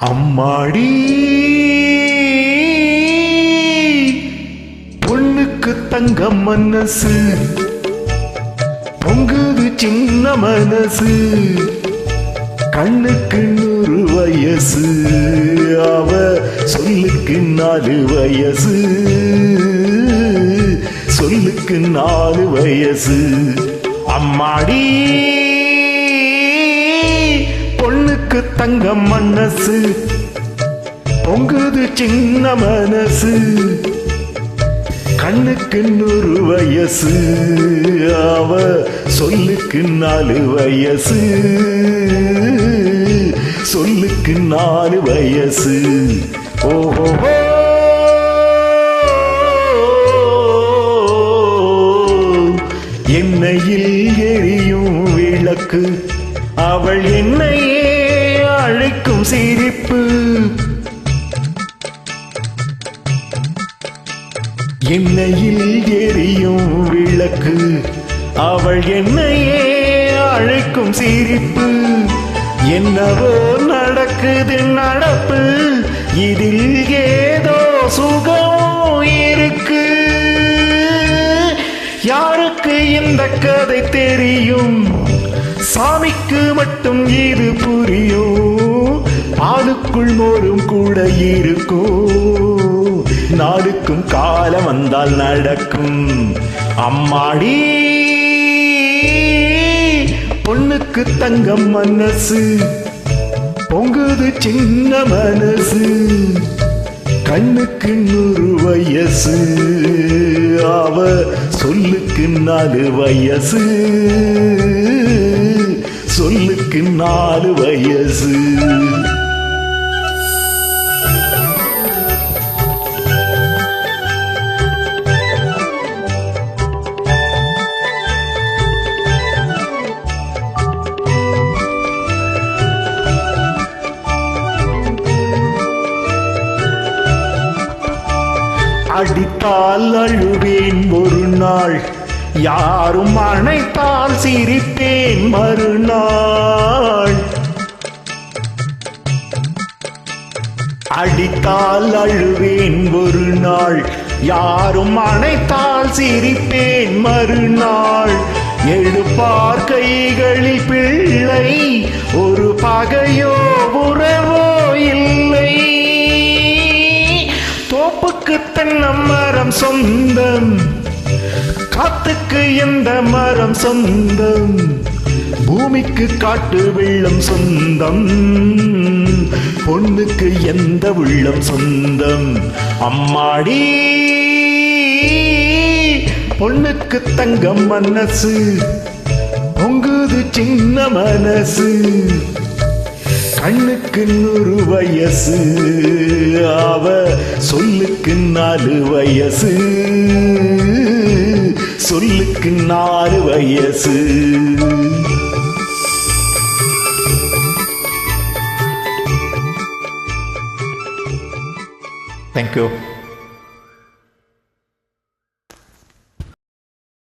அம்மாடி பொண்ணுக்கு தங்க மனசு பொங்குது சின்ன மனசு கண்ணுக்கு நூறு வயசு அவ சொல்லுக்கு நாலு வயசு சொல்லுக்கு நாலு வயசு. அம்மாடி எனக்கு தங்க மனசு பொங்குது சின்ன மனசு கண்ணுக்கு நூறு வயசு அவ சொல்லுக்கு நாலு வயசு சொல்லுக்கு நாலு வயசு. ஓஹோ. என்னையில் எரியும் விளக்கு அவள் என்னை அழைக்கும் சிரிப்பு. என்னையில் எரியும் விளக்கு அவள் என்னையே அழைக்கும் சிரிப்பு. என்னவோ நடக்குது நடப்பு இதில் ஏதோ சுகம் இருக்கு. யாருக்கு இந்த கதை தெரியும்? சாமிக்கு மட்டும் இது புரியும். ஆடுக்குள் மோரும் கூட இருக்கோ நாடுக்கும் காலம் வந்தால் நடக்கும். அம்மாடி பொண்ணுக்கு தங்கம் மனசு பொங்குது சின்ன மனசு கண்ணுக்கு நூறு வயசு அவ சொல்லுக்கு நாலு வயசு சொல்லுக்கு நாலு வயசு. அடித்தால் அழுவேன் ஒரு நாள் யாரும் அணைத்தால் சிரிப்பேன் மறுநாள். அடித்தால் அழுவேன் ஒரு நாள் யாரும் அணைத்தால் சிரிப்பேன் மறுநாள். எழுப்பார் கைகளில் பிள்ளை தென்னம் மரம் சொந்தம். காத்துக்கு எந்த மரம் சொந்தம்? பூமிக்கு காட்டு வெள்ளம் சொந்தம். பொண்ணுக்கு எந்த உள்ளம் சொந்தம்? அம்மாடி பொண்ணுக்கு தங்கம் மனசு. பொங்குது சின்ன மனசு. கண்ணுக்கு நூறு வயசு. அவ சொல்லுக்கு நாலு வயசு. சொல்லுக்கு நாலு வயசு. தேங்க்யூ